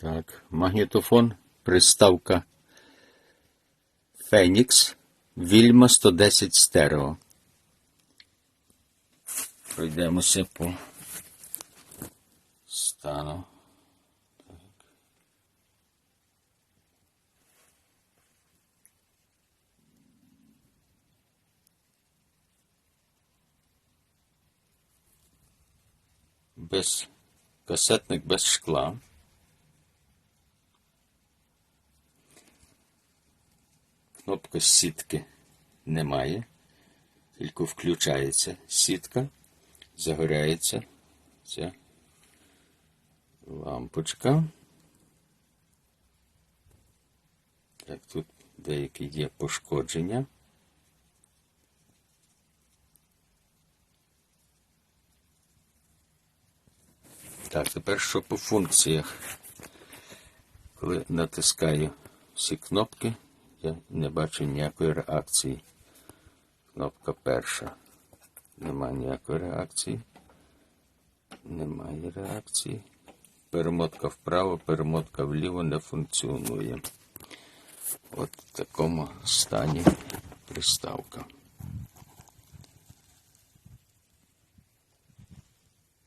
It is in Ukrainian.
Так, магнітофон, приставка Фенікс, Вільма 110 стерео. Пройдемося по стану. Без касетник без шкла. Кнопка сітки немає. Тільки включається сітка, загоряється ця лампочка. Так, тут деякі є пошкодження. Так, тепер що по функціях. Коли натискаю всі кнопки, я не бачу ніякої реакції. Кнопка перша. Немає ніякої реакції. Немає реакції. Перемотка вправо, перемотка вліво не функціонує. От в такому стані приставка.